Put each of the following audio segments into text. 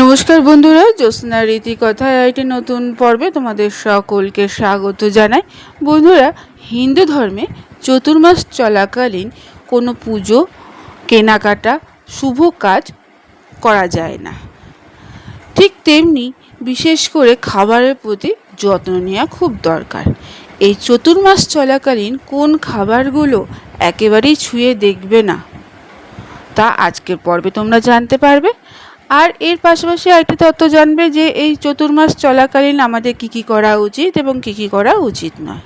নমস্কার বন্ধুরা, জ্যোৎস্না রীতি কথায় একটি নতুন পর্বে তোমাদের সকলকে স্বাগত জানাই। বন্ধুরা, হিন্দু ধর্মে চতুর্মাস চলাকালীন কোনো পুজো, কেনাকাটা, শুভ কাজ করা যায় না। ঠিক তেমনি বিশেষ করে খাবারের প্রতি যত্ন নেওয়া খুব দরকার। এই চতুর্মাস চলাকালীন কোন খাবারগুলো একেবারেই ছুঁয়ে দেখবে না, তা আজকের পর্বে তোমরা জানতে পারবে। আর এর পাশাপাশি আরেকটি তথ্য জানবে যে এই চতুর্মাস চলাকালীন আমাদের কী কী করা উচিত এবং কী কী করা উচিত নয়।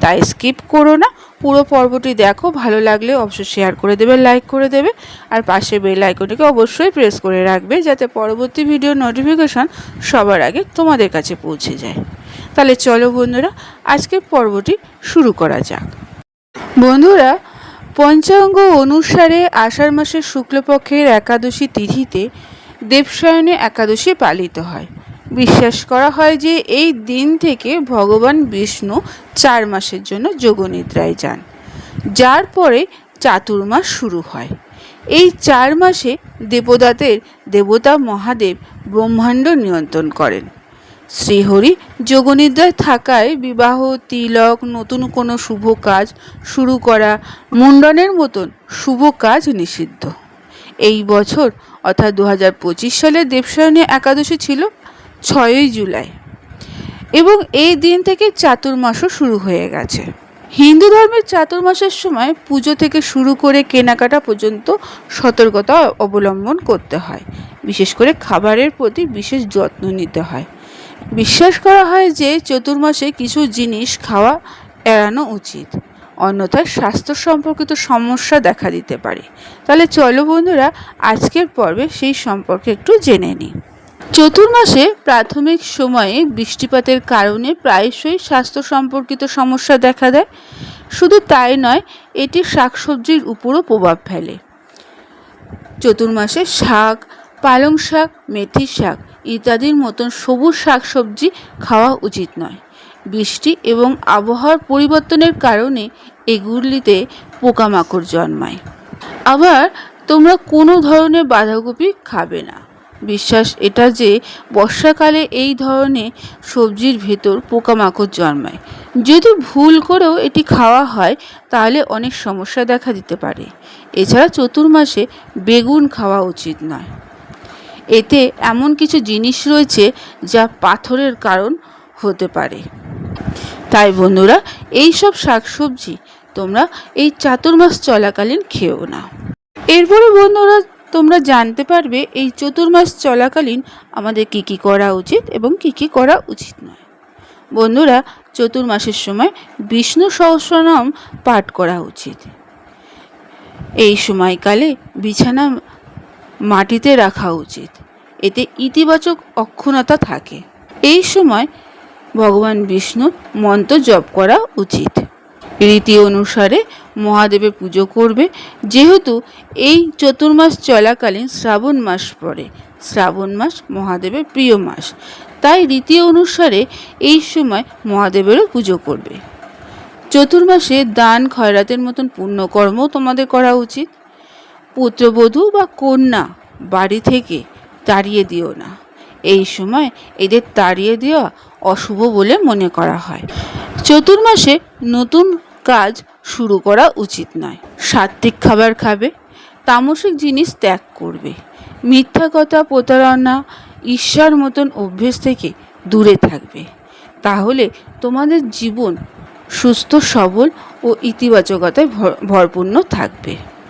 তাই স্কিপ করো না, পুরো পর্বটি দেখো, ভালো লাগলে অবশ্যই শেয়ার করে দেবে, লাইক করে দেবে, আর পাশে বেল আইকনটিকে অবশ্যই প্রেস করে রাখবে যাতে পরবর্তী ভিডিও নোটিফিকেশন সবার আগে তোমাদের কাছে পৌঁছে যায়। তাহলে চলো বন্ধুরা, আজকের পর্বটি শুরু করা যাক। বন্ধুরা, পঞ্চাঙ্গ অনুসারে আষাঢ় মাসের শুক্লপক্ষের একাদশী তিথিতে দেবসায়নে একাদশী পালিত হয়। বিশ্বাস করা হয় যে এই দিন থেকে ভগবান বিষ্ণু চার মাসের জন্য যোগনিদ্রায় যান। যার পরে চাতুর্মাস শুরু হয়। এই চার মাসে দেবদাতের দেবতা মহাদেব ব্রহ্মাণ্ড নিয়ন্ত্রণ করেন। শ্রীহরি যোগনিদ্রায় থাকায় বিবাহ, তিলক, নতুন কোনো শুভ কাজ শুরু করা, মুন্ডনের মতন শুভ কাজ নিষিদ্ধ। এই বছর অর্থাৎ দু হাজার পঁচিশ সালের দেবসায়নী একাদশী ছিল ছয়ই জুলাই। এবং এই দিন থেকে চাতুর্মাসও শুরু হয়ে গেছে। হিন্দু ধর্মের চাতুর্মাসের সময় পুজো থেকে শুরু করে কেনাকাটা পর্যন্ত সতর্কতা অবলম্বন করতে হয়। বিশেষ করে খাবারের প্রতি বিশেষ যত্ন নিতে হয়। বিশ্বাস করা হয় যে চতুর্মাসে কিছু জিনিস খাওয়া এড়ানো উচিত। অন্যথায় স্বাস্থ্য সম্পর্কিত সমস্যা দেখা দিতে পারে। তাহলে চলো বন্ধুরা, আজকের পর্বে সেই সম্পর্কে একটু জেনে নিই। চতুর্মাসে প্রাথমিক সময়ে বৃষ্টিপাতের কারণে প্রায়শই স্বাস্থ্য সম্পর্কিত সমস্যা দেখা দেয়। শুধু তাই নয়, এটি শাকসবজির উপরও প্রভাব ফেলে। চতুর্মাসে শাক, পালং শাক, মেথি শাক ইত্যাদির মতন সবুজ শাকসবজি খাওয়া উচিত নয়। বৃষ্টি এবং আবহাওয়ার পরিবর্তনের কারণে এগুলিতে পোকামাকড় জন্মায়। আবার তোমরা কোনো ধরনের বাঁধাকপি খাবে না। বিশ্বাস এটা যে বর্ষাকালে এই ধরনের সবজির ভেতর পোকামাকড় জন্মায়। যদি ভুল করেও এটি খাওয়া হয়, তাহলে অনেক সমস্যা দেখা দিতে পারে। এছাড়া চতুর্মাসে বেগুন খাওয়া উচিত নয়। এতে এমন কিছু জিনিস রয়েছে যা পাথরের কারণ হতে পারে। তাই বন্ধুরা এই সব শাকসবজি তোমরা এই চাতুর্মাস চলাকালীন খেও না এরপরে বন্ধুরা, তোমরা জানতে পারবে এই চতুর্মাস চলাকালীন আমাদের কি কি করা উচিত এবং কি কি করা উচিত নয়। বন্ধুরা, চতুর্মাসের সময় বিষ্ণু সহস্রনাম পাঠ করা উচিত। এই সময়কালে বিছানা মাটিতে রাখা উচিত। এতে ইতিবাচক অক্ষুণতা থাকে। এই সময় ভগবান বিষ্ণুর মন্ত্র জপ করা উচিত। রীতি অনুসারে মহাদেবের পুজো করবে। যেহেতু এই চতুর্মাস চলাকালীন শ্রাবণ মাস পড়ে। শ্রাবণ মাস মহাদেবের প্রিয় মাস। তাই রীতি অনুসারে এই সময় মহাদেবেরও পুজো করবে। চতুর্মাসে দান খয়রাতের মতন পুণ্যকর্মও তোমাদের করা উচিত। পুত্রবধূ বা কন্যা বাড়ি থেকে তাড়িয়ে দিও না। এই সময় এদের তাড়িয়ে দেওয়া অশুভ বলে মনে করা হয়। চতুর্মাসে নতুন কাজ শুরু করা উচিত নয়। সাত্ত্বিক খাবার খাবে, তামসিক জিনিস ত্যাগ করবে। মিথ্যা কথা, প্রতারণা, ঈর্ষার মতন অভ্যেস থেকে দূরে থাকবে। তাহলে তোমাদের জীবন সুস্থ, সবল ও ইতিবাচকতায় ভরপূর্ণ থাকবে।